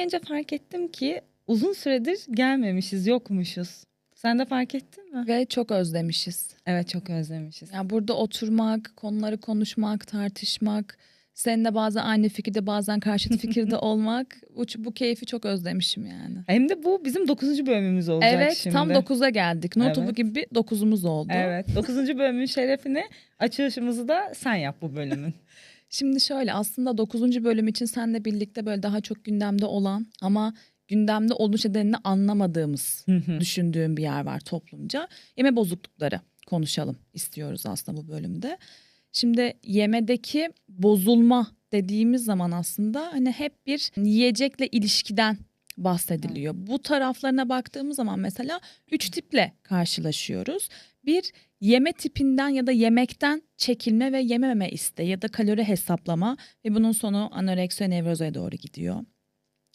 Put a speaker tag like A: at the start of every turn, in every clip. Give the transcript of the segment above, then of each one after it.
A: gelince fark ettim ki uzun süredir gelmemişiz, yokmuşuz. Sen de fark ettin mi?
B: Ve çok özlemişiz.
A: Evet çok özlemişiz.
B: Yani burada oturmak, konuları konuşmak, tartışmak, seninle bazen aynı fikirde bazen karşıt fikirde olmak bu, bu keyfi çok özlemişim yani.
A: Hem de bu bizim 9. bölümümüz olacak
B: evet
A: şimdi.
B: tam 9'a geldik. Notubu
A: Evet.
B: gibi 9'umuz oldu.
A: Evet 9. bölümün şerefine açılışımızı da sen yap bu bölümün.
B: Şimdi şöyle aslında 9. bölüm için seninle birlikte böyle daha çok gündemde olan ama gündemde oluş nedenini anlamadığımız
A: Hı hı.
B: düşündüğüm bir yer var toplumca. Yeme bozuklukları konuşalım istiyoruz aslında bu bölümde. Şimdi yemedeki bozulma dediğimiz zaman aslında hani hep bir yiyecekle ilişkiden bahsediliyor. Bu taraflarına baktığımız zaman mesela üç tiple karşılaşıyoruz. Bir yeme tipinden ya da yemekten çekilme ve yemememe isteği ya da kalori hesaplama ve bunun sonu anoreksiya nevrozoya doğru gidiyor.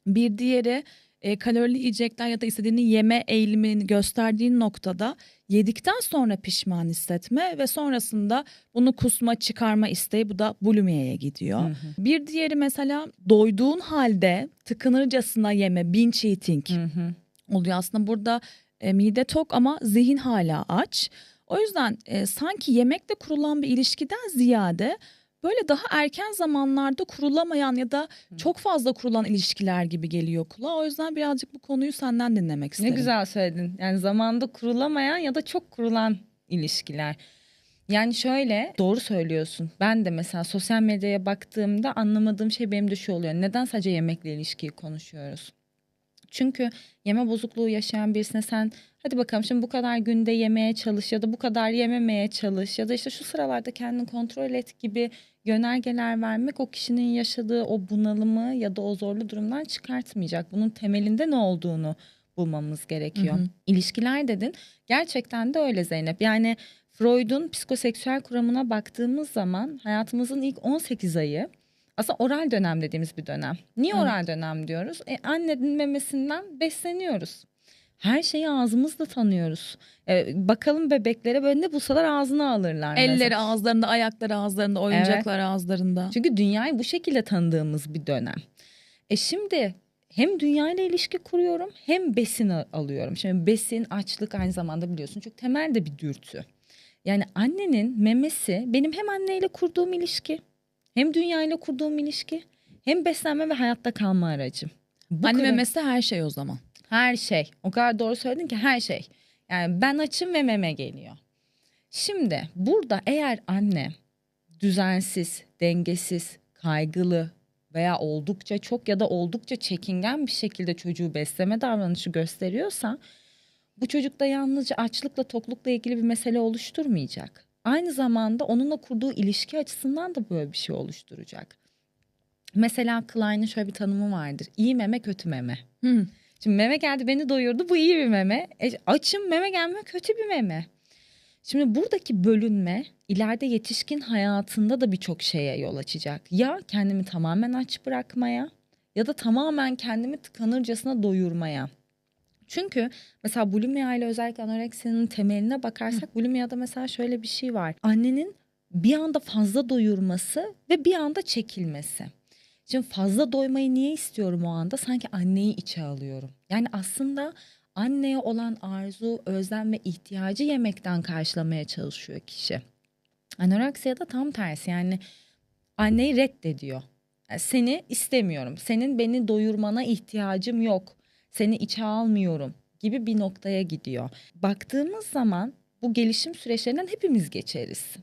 B: Bir diğeri e, kalorili yiyecekler ya da istediğini yeme eğilimini gösterdiğin noktada yedikten sonra pişman hissetme ve sonrasında bunu kusma çıkarma isteği bu da bulimiye gidiyor.
A: Hı hı.
B: Bir diğeri mesela doyduğun halde tıkınırcasına yeme binge eating
A: Hı hı.
B: oluyor. Aslında burada e, mide tok ama zihin hala aç. O yüzden e, sanki yemekle kurulan bir ilişkiden ziyade böyle daha erken zamanlarda kurulamayan ya da çok fazla kurulan ilişkiler gibi geliyor kulağa. O yüzden birazcık bu konuyu senden dinlemek
A: Ne
B: isterim.
A: güzel söyledin. Yani zamanda kurulamayan ya da çok kurulan ilişkiler. Yani şöyle doğru söylüyorsun. Ben de mesela sosyal medyaya baktığımda anlamadığım şey benim de şu oluyor. Neden sadece yemekle ilişkiyi konuşuyoruz? Çünkü yeme bozukluğu yaşayan birisine sen hadi bakalım şimdi bu kadar günde yemeye çalış ya da bu kadar yememeye çalış ya da işte şu sıralarda kendini kontrol et gibi yönergeler vermek o kişinin yaşadığı o bunalımı ya da o zorlu durumdan çıkartmayacak. Bunun temelinde ne olduğunu bulmamız gerekiyor.
B: Hı hı.
A: İlişkiler dedin. Gerçekten de öyle Zeynep. Yani Freud'un psikoseksüel kuramına baktığımız zaman hayatımızın ilk 18 ayı aslında oral dönem dediğimiz bir dönem. Niye
B: Evet.
A: oral dönem diyoruz? E, annenin memesinden besleniyoruz. Her şeyi ağzımızla tanıyoruz. E, bakalım bebeklere böyle ne bulsalar ağzına alırlar. mesela.
B: Elleri ağızlarında, ayakları ağızlarında, oyuncaklar ağızlarında.
A: Çünkü dünyayı bu şekilde tanıdığımız bir dönem. E şimdi hem dünyayla ilişki kuruyorum hem besin al- alıyorum. Şimdi besin, açlık aynı zamanda biliyorsun çok temel de bir dürtü. Yani annenin memesi benim hem anneyle kurduğum ilişki, hem dünyayla kurduğum ilişki, hem beslenme ve hayatta kalma aracım. Bu
B: Anne
A: kadar-
B: memesi her şey o zaman.
A: her şey. O kadar doğru söyledin ki her şey. Yani ben açım ve meme geliyor. Şimdi burada eğer anne düzensiz, dengesiz, kaygılı veya oldukça çok ya da oldukça çekingen bir şekilde çocuğu besleme davranışı gösteriyorsa bu çocukta yalnızca açlıkla toklukla ilgili bir mesele oluşturmayacak. Aynı zamanda onunla kurduğu ilişki açısından da böyle bir şey oluşturacak. Mesela Klein'in şöyle bir tanımı vardır. İyi meme kötü meme.
B: Hı.
A: Şimdi meme geldi beni doyurdu. Bu iyi bir meme. E, açım meme gelme kötü bir meme. Şimdi buradaki bölünme ileride yetişkin hayatında da birçok şeye yol açacak. Ya kendimi tamamen aç bırakmaya ya da tamamen kendimi tıkanırcasına doyurmaya. Çünkü mesela bulimia ile özellikle anoreksiyanın temeline bakarsak bulimia'da mesela şöyle bir şey var. Annenin bir anda fazla doyurması ve bir anda çekilmesi. Şimdi fazla doymayı niye istiyorum o anda? Sanki anneyi içe alıyorum. Yani aslında anneye olan arzu, özlem ve ihtiyacı yemekten karşılamaya çalışıyor kişi. Anoreksiya da tam tersi yani anneyi reddediyor. Yani seni istemiyorum. Senin beni doyurmana ihtiyacım yok. Seni içe almıyorum gibi bir noktaya gidiyor. Baktığımız zaman bu gelişim süreçlerinden hepimiz geçeriz.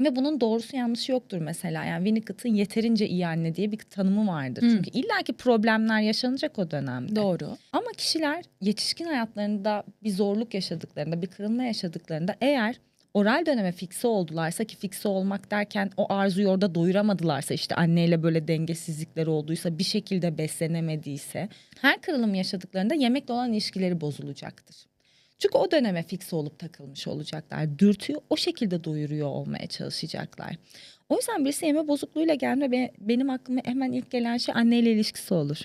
A: Ve bunun doğrusu yanlışı yoktur mesela. Yani Winnicott'ın yeterince iyi anne diye bir tanımı vardır.
B: Hı.
A: Çünkü illaki problemler yaşanacak o dönemde.
B: Doğru.
A: Ama kişiler yetişkin hayatlarında bir zorluk yaşadıklarında, bir kırılma yaşadıklarında eğer oral döneme fikse oldularsa ki fikse olmak derken o arzuyu orada doyuramadılarsa işte anneyle böyle dengesizlikleri olduysa bir şekilde beslenemediyse her kırılım yaşadıklarında yemekle olan ilişkileri bozulacaktır. Çünkü o döneme fikse olup takılmış olacaklar. Dürtüyü o şekilde doyuruyor olmaya çalışacaklar. O yüzden birisi yeme bozukluğuyla gelme be- benim aklıma hemen ilk gelen şey anneyle ilişkisi olur.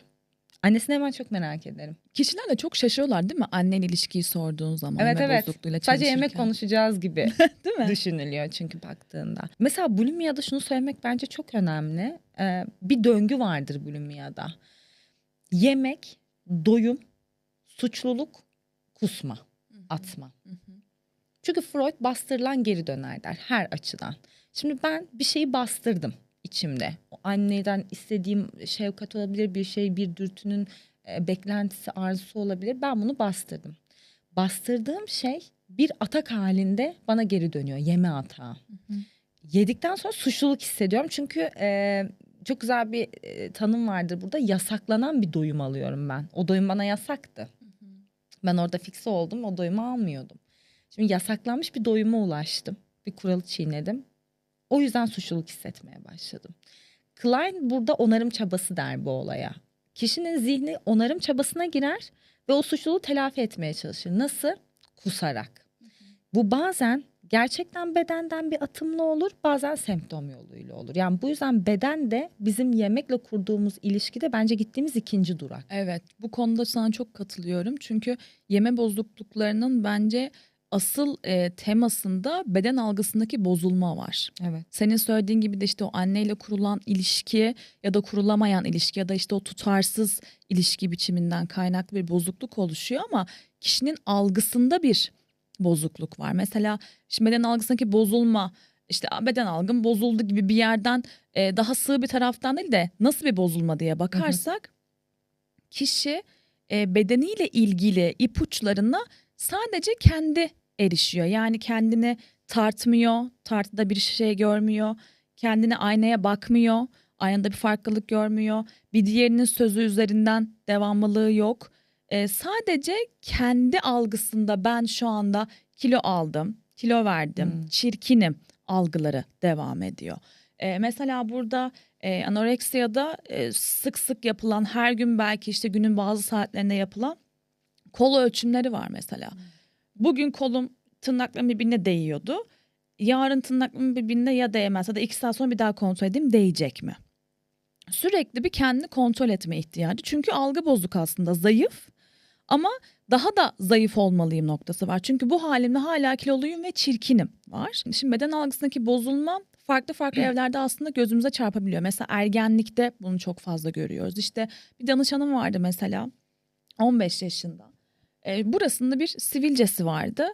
A: Annesini hemen çok merak ederim.
B: Kişiler de çok şaşırıyorlar değil mi? Annen ilişkiyi sorduğun zaman.
A: Evet evet.
B: bozukluğuyla
A: Sadece yemek konuşacağız gibi
B: Değil mi?
A: düşünülüyor çünkü baktığında. Mesela bulimia'da şunu söylemek bence çok önemli. Ee, bir döngü vardır bulimia'da. yemek, doyum, suçluluk, kusma, atma. Çünkü Freud bastırılan geri döner der her açıdan. Şimdi ben bir şeyi bastırdım içimde. O anneden istediğim şefkat olabilir, bir şey, bir dürtünün e, beklentisi, arzusu olabilir. Ben bunu bastırdım. Bastırdığım şey bir atak halinde bana geri dönüyor. Yeme atağı. Yedikten sonra suçluluk hissediyorum. Çünkü e, çok güzel bir e, tanım vardır burada. Yasaklanan bir doyum alıyorum ben. O doyum bana yasaktı. Ben orada fikse oldum. O doyumu almıyordum. Şimdi yasaklanmış bir doyuma ulaştım. Bir kuralı çiğnedim. O yüzden suçluluk hissetmeye başladım. Klein burada onarım çabası der bu olaya. Kişinin zihni onarım çabasına girer ve o suçluluğu telafi etmeye çalışır. Nasıl? Kusarak. Bu bazen gerçekten bedenden bir atımla olur, bazen semptom yoluyla olur. Yani bu yüzden beden de bizim yemekle kurduğumuz ilişkide bence gittiğimiz ikinci durak.
B: Evet bu konuda sana çok katılıyorum. Çünkü yeme bozukluklarının bence asıl e, temasında beden algısındaki bozulma var.
A: Evet.
B: Senin söylediğin gibi de işte o anneyle kurulan ilişki ya da kurulamayan ilişki ya da işte o tutarsız ilişki biçiminden kaynaklı bir bozukluk oluşuyor ama kişinin algısında bir bozukluk var. Mesela şimdi beden algısındaki bozulma işte "Aa, beden algım bozuldu gibi bir yerden e, daha sığ bir taraftan değil de nasıl bir bozulma diye bakarsak kişi e, bedeniyle ilgili ipuçlarına sadece kendi erişiyor. Yani kendini tartmıyor, tartıda bir şey görmüyor, kendine aynaya bakmıyor, aynada bir farklılık görmüyor, bir diğerinin sözü üzerinden devamlılığı yok. E, sadece kendi algısında ben şu anda kilo aldım, kilo verdim,
A: Hmm.
B: çirkinim algıları devam ediyor. E, mesela burada e, anoreksiyada e, sık sık yapılan her gün belki işte günün bazı saatlerinde yapılan kol ölçümleri var mesela. Bugün kolum tırnaklarım birbirine değiyordu. Yarın tırnaklarım birbirine ya değmez ya da iki saat sonra bir daha kontrol edeyim değecek mi? Sürekli bir kendini kontrol etme ihtiyacı. Çünkü algı bozuk aslında zayıf ama daha da zayıf olmalıyım noktası var. Çünkü bu halimde hala kiloluyum ve çirkinim var. Şimdi beden algısındaki bozulma farklı farklı evlerde aslında gözümüze çarpabiliyor. Mesela ergenlikte bunu çok fazla görüyoruz. İşte bir danışanım vardı mesela 15 yaşında. E, burasında bir sivilcesi vardı.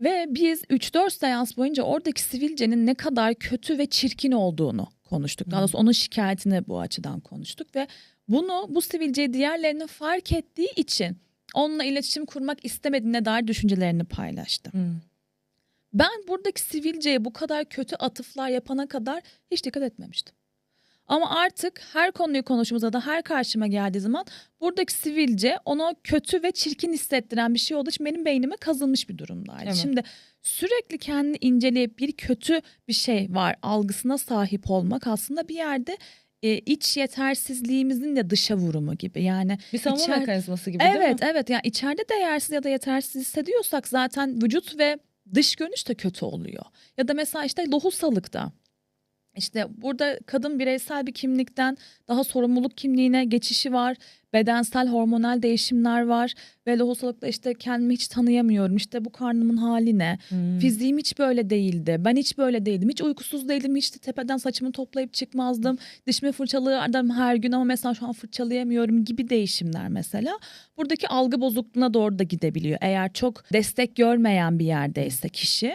B: Ve biz 3-4 seans boyunca oradaki sivilcenin ne kadar kötü ve çirkin olduğunu konuştuk. Daha doğrusu onun şikayetini bu açıdan konuştuk ve bunu bu sivilceyi diğerlerinin fark ettiği için onunla iletişim kurmak istemediğine dair düşüncelerini paylaştı. Ben buradaki sivilceye bu kadar kötü atıflar yapana kadar hiç dikkat etmemiştim. Ama artık her konuyu konuştuğumuzda da her karşıma geldiği zaman buradaki sivilce ona kötü ve çirkin hissettiren bir şey olduğu için benim beynime kazınmış bir durumdaydı.
A: Evet.
B: Şimdi sürekli kendini inceleyip bir kötü bir şey var algısına sahip olmak aslında bir yerde e, iç yetersizliğimizin de dışa vurumu gibi. Yani
A: Bir savunma
B: İçer-
A: mekanizması gibi değil mi?
B: Evet evet yani içeride değersiz ya da yetersiz hissediyorsak zaten vücut ve dış görünüş de kötü oluyor. Ya da mesela işte lohusalıkta işte burada kadın bireysel bir kimlikten daha sorumluluk kimliğine geçişi var. Bedensel hormonal değişimler var ve lohusalıkta işte kendimi hiç tanıyamıyorum. İşte bu karnımın hali ne?
A: Hmm.
B: Fiziğim hiç böyle değildi. Ben hiç böyle değildim. Hiç uykusuz değildim. Hiç de tepeden saçımı toplayıp çıkmazdım. Dişimi fırçalardım her gün ama mesela şu an fırçalayamıyorum gibi değişimler mesela. Buradaki algı bozukluğuna doğru da gidebiliyor. Eğer çok destek görmeyen bir yerdeyse kişi.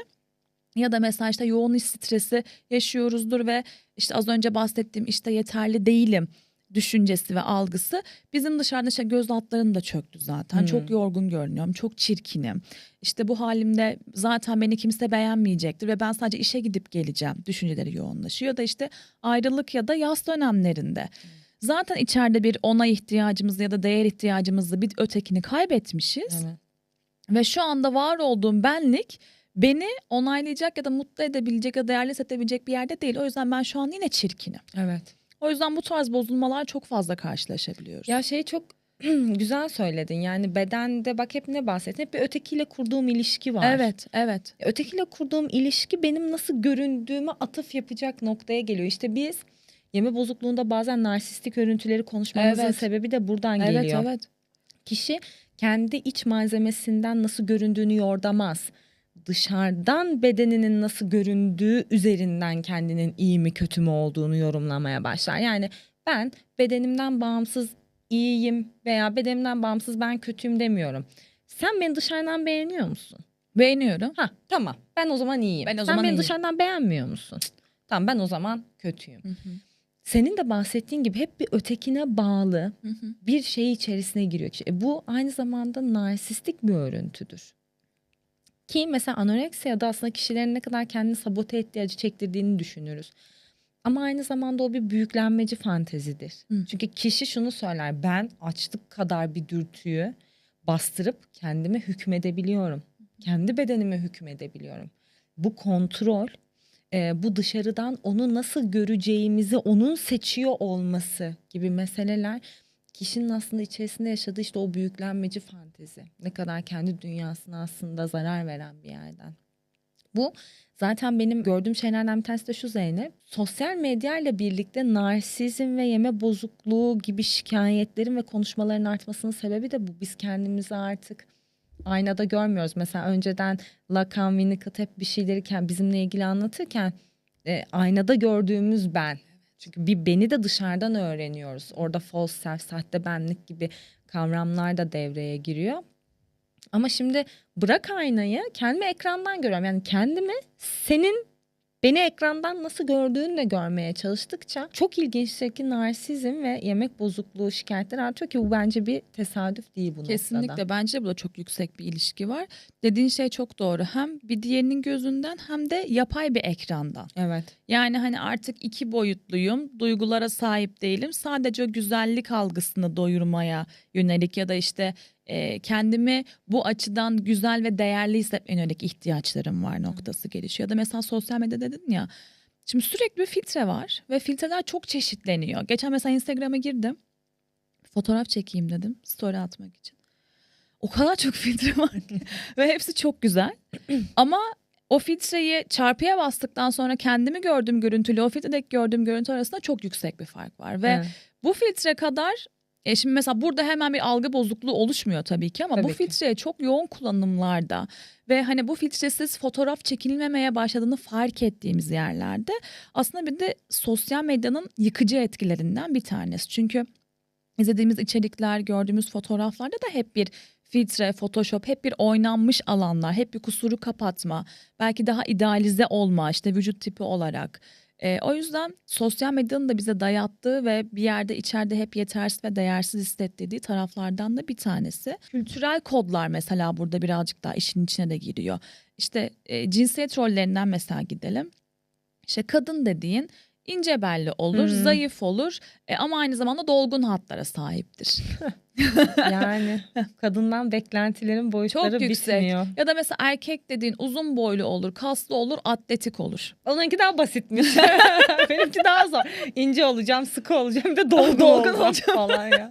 B: Ya da mesela işte yoğun iş stresi yaşıyoruzdur ve işte az önce bahsettiğim işte yeterli değilim düşüncesi ve algısı bizim dışarıda işte göz altlarım da çöktü zaten.
A: Hmm.
B: Çok yorgun görünüyorum, çok çirkinim. İşte bu halimde zaten beni kimse beğenmeyecektir ve ben sadece işe gidip geleceğim düşünceleri yoğunlaşıyor. Da işte ayrılık ya da yaz dönemlerinde. Zaten içeride bir onay ihtiyacımızı ya da değer ihtiyacımızı bir ötekini kaybetmişiz.
A: Evet.
B: Ve şu anda var olduğum benlik beni onaylayacak ya da mutlu edebilecek ya da değerli hissedebilecek bir yerde değil. O yüzden ben şu an yine çirkinim.
A: Evet.
B: O yüzden bu tarz bozulmalar çok fazla karşılaşabiliyoruz.
A: Ya şey çok güzel söyledin. Yani bedende bak hep ne bahsettin? Hep bir ötekiyle kurduğum ilişki var.
B: evet, evet.
A: Ötekiyle kurduğum ilişki benim nasıl göründüğüme atıf yapacak noktaya geliyor. İşte biz yeme bozukluğunda bazen narsistik örüntüleri konuşmamızın
B: Evet.
A: sebebi de buradan
B: Evet,
A: geliyor.
B: evet.
A: Kişi kendi iç malzemesinden nasıl göründüğünü yordamaz. Dışarıdan bedeninin nasıl göründüğü üzerinden kendinin iyi mi kötü mü olduğunu yorumlamaya başlar. Yani ben bedenimden bağımsız iyiyim veya bedenimden bağımsız ben kötüyüm demiyorum. Sen beni dışarıdan beğeniyor musun?
B: Beğeniyorum.
A: Ha tamam ben o zaman iyiyim.
B: Ben o
A: Sen
B: zaman
A: beni
B: iyiyim.
A: dışarıdan beğenmiyor musun? Tamam ben o zaman kötüyüm.
B: Hı hı.
A: Senin de bahsettiğin gibi hep bir ötekine bağlı
B: Hı hı.
A: bir şey içerisine giriyor. E, bu aynı zamanda narsistik bir örüntüdür. Ki mesela anoreksiyada aslında kişilerin ne kadar kendini sabote ettiği acı çektirdiğini düşünürüz. Ama aynı zamanda o bir büyüklenmeci fantezidir.
B: Hı.
A: Çünkü kişi şunu söyler ben açlık kadar bir dürtüyü bastırıp kendime hükmedebiliyorum. Kendi bedenime hükmedebiliyorum. Bu kontrol e, bu dışarıdan onu nasıl göreceğimizi onun seçiyor olması gibi meseleler kişinin aslında içerisinde yaşadığı işte o büyüklenmeci fantezi. Ne kadar kendi dünyasına aslında zarar veren bir yerden. Bu zaten benim gördüğüm şeylerden bir tanesi de şu Zeynep. Sosyal medya ile birlikte narsizm ve yeme bozukluğu gibi şikayetlerin ve konuşmaların artmasının sebebi de bu. Biz kendimizi artık aynada görmüyoruz. Mesela önceden Lacan, Winnicott hep bir şeyleri bizimle ilgili anlatırken e, aynada gördüğümüz ben. Çünkü bir beni de dışarıdan öğreniyoruz. Orada false self, sahte benlik gibi kavramlar da devreye giriyor. Ama şimdi bırak aynayı kendimi ekrandan görüyorum. Yani kendimi senin beni ekrandan nasıl gördüğünü de görmeye çalıştıkça çok ilginçtir ki narsizm ve yemek bozukluğu şikayetleri artıyor ki bu bence bir tesadüf değil bu
B: Kesinlikle
A: noktada.
B: bence burada çok yüksek bir ilişki var. Dediğin şey çok doğru. Hem bir diğerinin gözünden hem de yapay bir ekrandan.
A: Evet.
B: Yani hani artık iki boyutluyum, duygulara sahip değilim. Sadece güzellik algısını doyurmaya yönelik ya da işte e, kendimi bu açıdan güzel ve değerli hissetmeye yönelik ihtiyaçlarım var noktası gelişiyor. Ya da mesela sosyal medya dedin ya. Şimdi sürekli bir filtre var ve filtreler çok çeşitleniyor. Geçen mesela Instagram'a girdim. Fotoğraf çekeyim dedim story atmak için. O kadar çok filtre var ki ve hepsi çok güzel. Ama o filtreyi çarpıya bastıktan sonra kendimi gördüğüm görüntüyle o filtredeki gördüğüm görüntü arasında çok yüksek bir fark var. Ve
A: Evet.
B: bu filtre kadar e şimdi mesela burada hemen bir algı bozukluğu oluşmuyor tabii ki ama
A: Tabii
B: bu
A: ki.
B: filtre çok yoğun kullanımlarda ve hani bu filtresiz fotoğraf çekilmemeye başladığını fark ettiğimiz yerlerde aslında bir de sosyal medyanın yıkıcı etkilerinden bir tanesi. Çünkü izlediğimiz içerikler, gördüğümüz fotoğraflarda da hep bir filtre, photoshop, hep bir oynanmış alanlar, hep bir kusuru kapatma, belki daha idealize olma işte vücut tipi olarak. Ee, o yüzden sosyal medyanın da bize dayattığı ve bir yerde içeride hep yetersiz ve değersiz hissettirdiği taraflardan da bir tanesi. Kültürel kodlar mesela burada birazcık daha işin içine de giriyor. İşte e, cinsiyet rollerinden mesela gidelim. İşte kadın dediğin ince belli olur,
A: Hmm.
B: zayıf olur e, ama aynı zamanda dolgun hatlara sahiptir.
A: Yani kadından beklentilerin boyutları
B: Çok yüksek.
A: bitmiyor.
B: Ya da mesela erkek dediğin uzun boylu olur, kaslı olur, atletik olur.
A: Onunki daha basitmiş. Benimki daha zor. İnce olacağım, sıkı olacağım ve dolgun,
B: Dolgun
A: olacağım falan ya.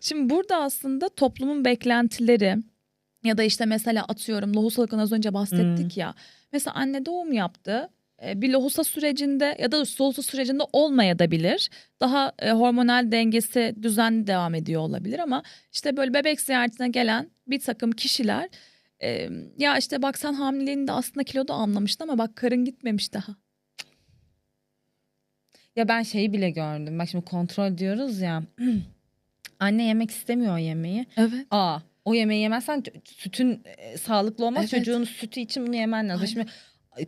B: Şimdi burada aslında toplumun beklentileri ya da işte mesela atıyorum lohusalıktan az önce bahsettik ya. Mesela anne doğum yaptı. E, Bir lohusa sürecinde ya da lohusa sürecinde olmayabilir. Daha e, hormonal dengesi düzenli devam ediyor olabilir ama işte böyle bebek ziyaretine gelen bir takım kişiler e, ya işte bak sen hamileliğinde aslında kilo da almamıştın ama bak karın gitmemiş daha.
A: Ya ben şeyi bile gördüm. Bak şimdi kontrol diyoruz ya. Anne yemek istemiyor o yemeği.
B: Evet.
A: Aa o yemeği yemezsen sütün e, sağlıklı olmaz.
B: Evet.
A: Çocuğun sütü için bunu yemen lazım.
B: Aynen.
A: Şimdi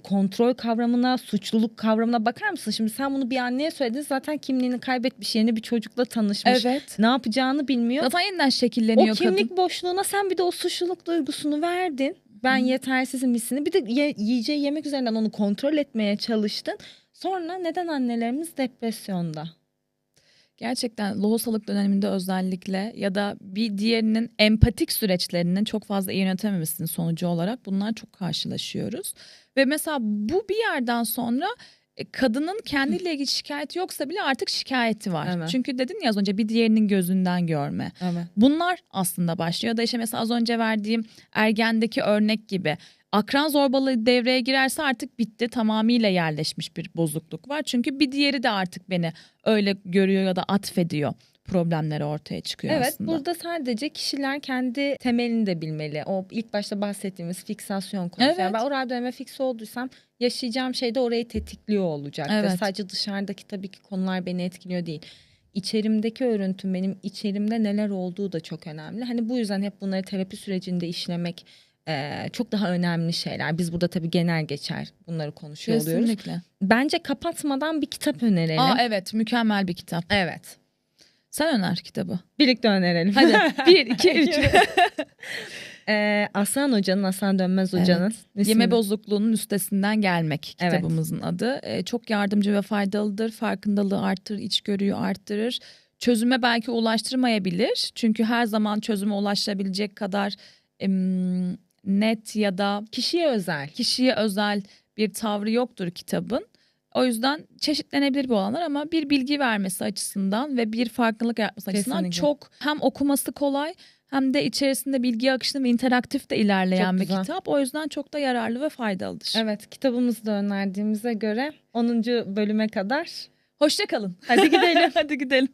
A: kontrol kavramına, suçluluk kavramına bakar mısın? Şimdi sen bunu bir anneye söyledin zaten kimliğini kaybetmiş, yeni bir çocukla tanışmış.
B: Evet.
A: Ne yapacağını bilmiyor.
B: Zaten yeniden
A: O
B: şekilleniyor
A: kimlik
B: kadın.
A: boşluğuna sen bir de o suçluluk duygusunu verdin. Ben
B: Hı.
A: yetersizim hissini. Bir de ye- yiyeceği yemek üzerinden onu kontrol etmeye çalıştın. Sonra neden annelerimiz depresyonda?
B: Gerçekten lohusalık döneminde özellikle ya da bir diğerinin empatik süreçlerinin çok fazla iyi yönetememesinin sonucu olarak bunlar çok karşılaşıyoruz. Ve mesela bu bir yerden sonra e, kadının kendiyle ilgili şikayeti yoksa bile artık şikayeti var.
A: Evet.
B: Çünkü dedin ya az önce bir diğerinin gözünden görme.
A: Evet.
B: Bunlar aslında başlıyor. Ya da işte mesela az önce verdiğim ergendeki örnek gibi. Akran zorbalığı devreye girerse artık bitti. Tamamıyla yerleşmiş bir bozukluk var. Çünkü bir diğeri de artık beni öyle görüyor ya da atfediyor. Problemleri ortaya çıkıyor
A: Evet
B: aslında.
A: burada sadece kişiler kendi temelini de bilmeli. O ilk başta bahsettiğimiz fiksasyon konusu.
B: Evet.
A: Yani ben oral döneme fix olduysam yaşayacağım şey de orayı tetikliyor olacaktır.
B: Evet.
A: Sadece dışarıdaki tabii ki konular beni etkiliyor değil. içerimdeki örüntüm, benim içerimde neler olduğu da çok önemli. Hani bu yüzden hep bunları terapi sürecinde işlemek e, çok daha önemli şeyler. Biz burada tabii genel geçer bunları konuşuyor oluyoruz.
B: Kesinlikle.
A: Bence kapatmadan bir kitap önerelim.
B: Aa evet mükemmel bir kitap.
A: evet.
B: Sen öner kitabı.
A: Birlikte önerelim.
B: Hadi bir iki üç.
A: Ee, Aslan Hoca'nın, Aslan Dönmez Hoca'nın. ismi-
B: Yeme bozukluğunun üstesinden gelmek
A: Evet.
B: kitabımızın adı. Ee, çok yardımcı ve faydalıdır. Farkındalığı arttırır, içgörüyü arttırır. Çözüme belki ulaştırmayabilir. Çünkü her zaman çözüme ulaşabilecek kadar em, net ya da
A: Kişiye özel.
B: kişiye özel bir tavrı yoktur kitabın. O yüzden çeşitlenebilir bir olanlar ama bir bilgi vermesi açısından ve bir farkındalık yaratması açısından
A: Kesinlikle.
B: çok hem okuması kolay hem de içerisinde bilgi akışını ve interaktif de ilerleyen bir kitap. O yüzden çok da yararlı ve faydalıdır.
A: Evet kitabımızı da önerdiğimize göre 10. bölüme kadar
B: Hoşça kalın.
A: hadi gidelim.
B: Hadi gidelim.